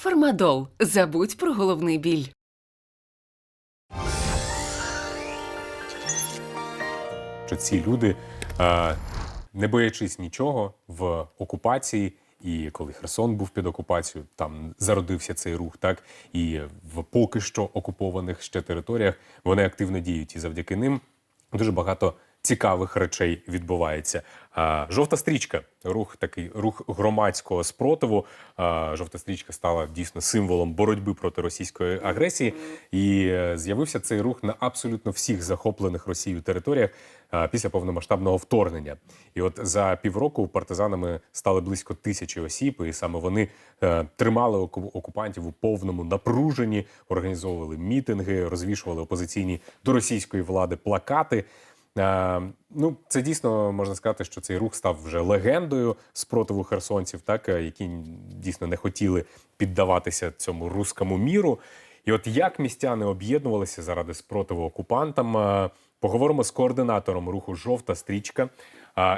Фармадол. Забудь про головний біль. що ці люди, не боячись нічого в окупації, і коли Херсон був під окупацією, там зародився цей рух, так і в поки що окупованих ще територіях вони активно діють, і завдяки ним дуже багато цікавих речей відбувається. Жовта стрічка, рух такий рух громадського спротиву. Жовта стрічка стала дійсно символом боротьби проти російської агресії. І е, з'явився цей рух на абсолютно всіх захоплених Росією територіях після повномасштабного вторгнення. І от за півроку партизанами стали близько тисячі осіб, і саме вони е, тримали окупантів у повному напруженні, організовували мітинги, розвішували опозиційні до російської влади плакати. Е, ну, це дійсно можна сказати, що цей рух став вже легендою спротиву херсонців, так е, які дійсно не хотіли піддаватися цьому руському міру. І от як містяни об'єднувалися заради спротиву окупантам, е, поговоримо з координатором руху Жовта стрічка.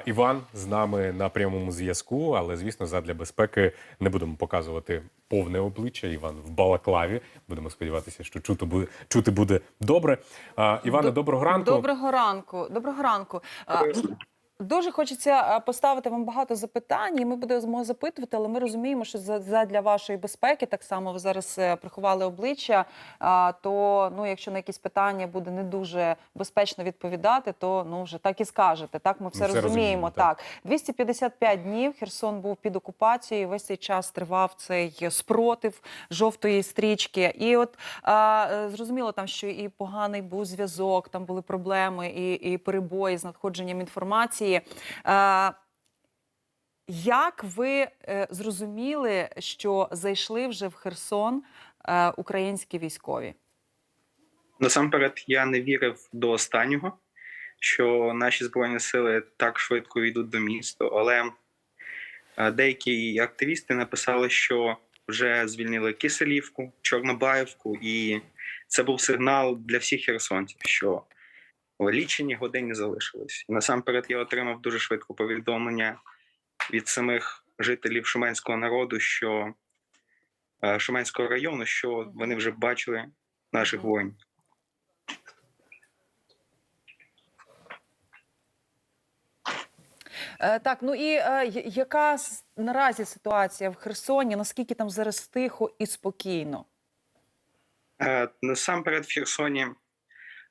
Іван з нами на прямому зв'язку, але звісно, задля безпеки не будемо показувати повне обличчя. Іван в балаклаві. Будемо сподіватися, що чути буде чути буде добре. Іване, До- доброго ранку. Доброго ранку. Доброго ранку. Дуже хочеться поставити вам багато запитань, і ми будемо запитувати, але ми розуміємо, що за- задля вашої безпеки, так само ви зараз е, приховали обличчя. То ну, якщо на якісь питання буде не дуже безпечно відповідати, то ну вже так і скажете. Так, ми все, все розуміємо, розуміємо. так. Так, 255 днів Херсон був під окупацією. Весь цей час тривав цей спротив жовтої стрічки. І от а, е, зрозуміло, там що і поганий був зв'язок, там були проблеми, і, і перебої з надходженням інформації. А, як ви е, зрозуміли, що зайшли вже в Херсон е, українські військові? Насамперед, я не вірив до останнього, що наші збройні сили так швидко йдуть до міста, але е, деякі активісти написали, що вже звільнили Киселівку, Чорнобаївку, і це був сигнал для всіх херсонців, що лічені години залишились. І насамперед я отримав дуже швидко повідомлення від самих жителів шуменського народу, що е, Шуменського району, що вони вже бачили наших воїнів. Е, так, ну і е, яка наразі ситуація в Херсоні? Наскільки там зараз тихо і спокійно? Е, Насамперед в Херсоні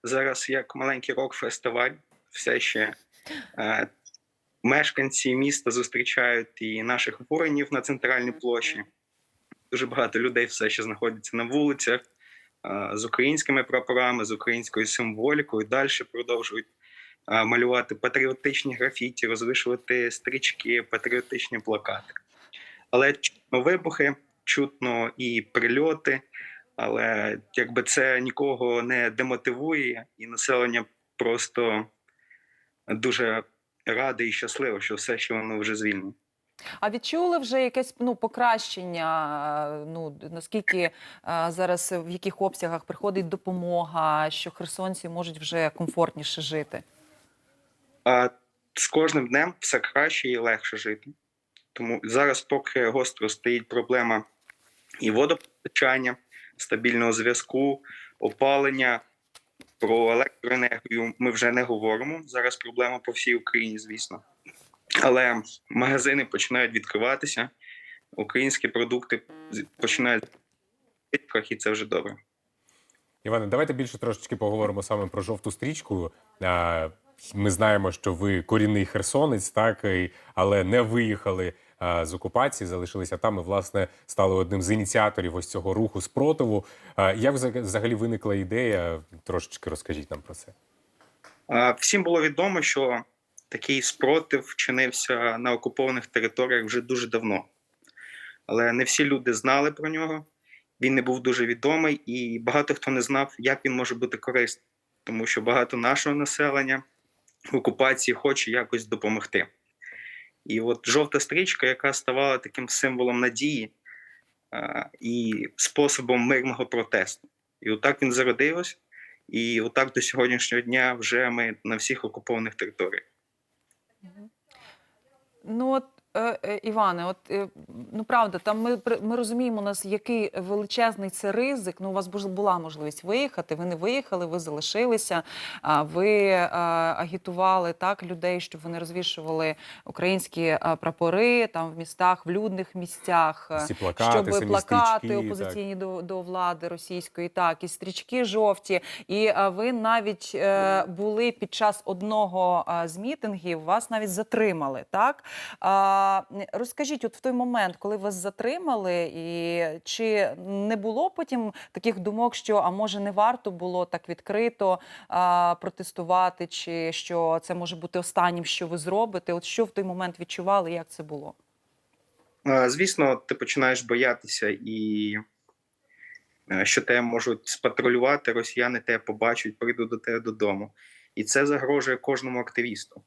зараз як маленький рок-фестиваль, все ще е, мешканці міста зустрічають і наших воїнів на центральній площі. Дуже багато людей все ще знаходяться на вулицях е, з українськими прапорами, з українською символікою. Далі продовжують е, малювати патріотичні графіті, розвишувати стрічки, патріотичні плакати. Але чутно вибухи, чутно і прильоти. Але якби це нікого не демотивує, і населення просто дуже раде і щасливо, що все, що воно вже звільнено. А відчули вже якесь ну покращення? Ну наскільки е, зараз в яких обсягах приходить допомога, що херсонці можуть вже комфортніше жити? А з кожним днем все краще і легше жити. Тому зараз, поки гостро стоїть проблема і водопостачання, стабільного зв'язку, опалення, про електроенергію ми вже не говоримо. Зараз проблема по всій Україні, звісно. Але магазини починають відкриватися, українські продукти починають і це вже добре. Іване, давайте більше трошечки поговоримо саме про жовту стрічку. Ми знаємо, що ви корінний херсонець, так але не виїхали з окупації, залишилися там і власне стали одним з ініціаторів ось цього руху спротиву. Як взаг- взагалі виникла ідея? Трошечки розкажіть нам про це. Всім було відомо, що такий спротив вчинився на окупованих територіях вже дуже давно. Але не всі люди знали про нього. Він не був дуже відомий, і багато хто не знав, як він може бути корисним, тому що багато нашого населення в окупації хоче якось допомогти. І от жовта стрічка, яка ставала таким символом надії і способом мирного протесту. І отак він зародився. І отак до сьогоднішнього дня вже ми на всіх окупованих територіях. Ну от Іване, от е, ну правда, там ми ми розуміємо, у нас який величезний це ризик. Ну, у вас була можливість виїхати. Ви не виїхали, ви залишилися. Ви е, агітували так людей, щоб вони розвішували українські е, прапори там в містах, в людних місцях, е, Ці плакати, щоб самі плакати стрічки, опозиційні до, до влади російської, так і стрічки жовті. І е, ви навіть е, були під час одного е, з мітингів, вас навіть затримали. Так розкажіть, от в той момент, коли вас затримали, і чи не було потім таких думок, що а може не варто було так відкрито а, протестувати, чи що це може бути останнім, що ви зробите? От що в той момент відчували, як це було? Звісно, ти починаєш боятися, і е, що тебе можуть спатрулювати, росіяни тебе побачать, прийдуть до тебе додому. І це загрожує кожному активісту.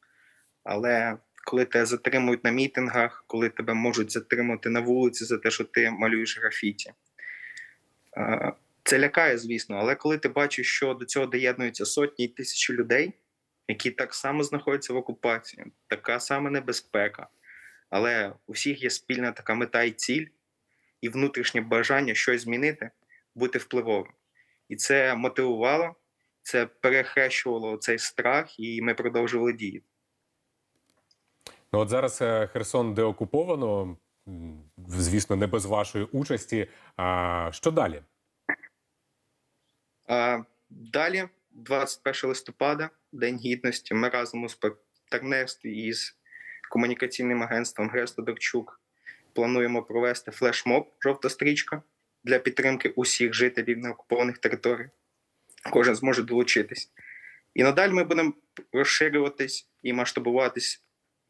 Але коли тебе затримують на мітингах, коли тебе можуть затримати на вулиці за те, що ти малюєш графіті, це лякає, звісно. Але коли ти бачиш, що до цього доєднуються сотні і тисячі людей, які так само знаходяться в окупації, така сама небезпека, але у всіх є спільна така мета і ціль, і внутрішнє бажання щось змінити, бути впливовим. І це мотивувало, це перехрещувало цей страх, і ми продовжували діяти. Ну от зараз е, Херсон деокуповано, звісно, не без вашої участі. А що далі? А далі, 21 листопада, День Гідності, ми разом у партнерстві із комунікаційним агентством Гресто Дорчук плануємо провести флешмоб Жовта стрічка для підтримки усіх жителів неокупованих територій. Кожен зможе долучитись. І надалі ми будемо розширюватись і масштабуватись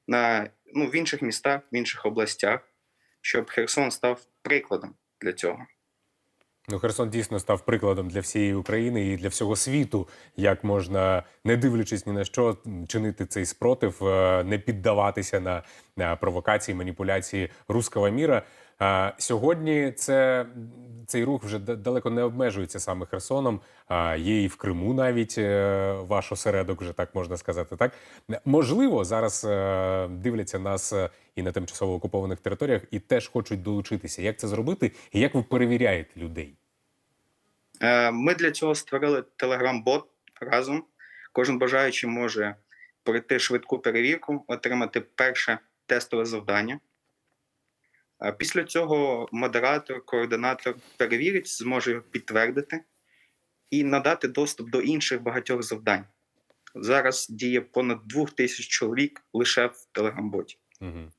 на, ну, в інших містах, в інших областях, щоб Херсон став прикладом для цього. Ну, Херсон дійсно став прикладом для всієї України і для всього світу, як можна, не дивлячись ні на що, чинити цей спротив, е, не піддаватися на, на провокації, маніпуляції руского міра. А Сьогодні це цей рух вже далеко не обмежується саме Херсоном. А є і в Криму навіть е, ваш осередок, вже так можна сказати. Так можливо, зараз е, дивляться нас е, і на тимчасово окупованих територіях, і теж хочуть долучитися. Як це зробити, і як ви перевіряєте людей? Е, Ми для цього створили телеграм-бот разом. Кожен бажаючий може пройти швидку перевірку, отримати перше тестове завдання. Після цього модератор, координатор перевірить, зможе його підтвердити і надати доступ до інших багатьох завдань. Зараз діє понад двох тисяч чоловік лише в телеграм-боті. Угу.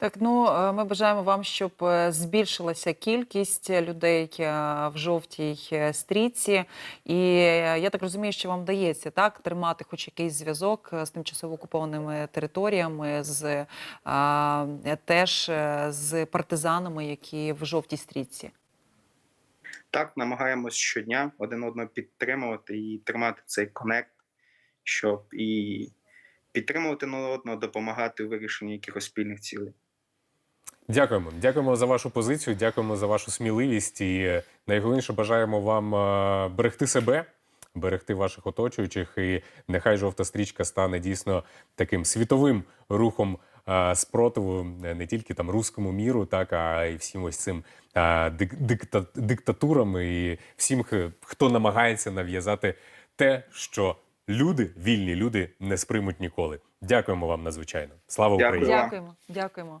Так, ну е, ми бажаємо вам, щоб е, збільшилася кількість людей е, в жовтій стрічці. І я так розумію, що вам вдається так тримати хоч якийсь зв'язок з тимчасово окупованими територіями, з а, теж з партизанами, які в жовтій стрічці. Так, намагаємось щодня один одного підтримувати і тримати цей конект, щоб і підтримувати одного, допомагати у вирішенні якихось спільних цілей. Дякуємо. Дякуємо за вашу позицію, дякуємо за вашу сміливість. І е, найголовніше бажаємо вам е, берегти себе, берегти ваших оточуючих. І нехай жовта стрічка стане дійсно таким світовим рухом е, спротиву не тільки там руському міру, так а й всім ось цим дикта- диктатурам і всім, хто намагається нав'язати те, що люди, вільні люди, не сприймуть ніколи. Дякуємо вам надзвичайно. Слава Дякую. Україні! Дякуємо, дякуємо.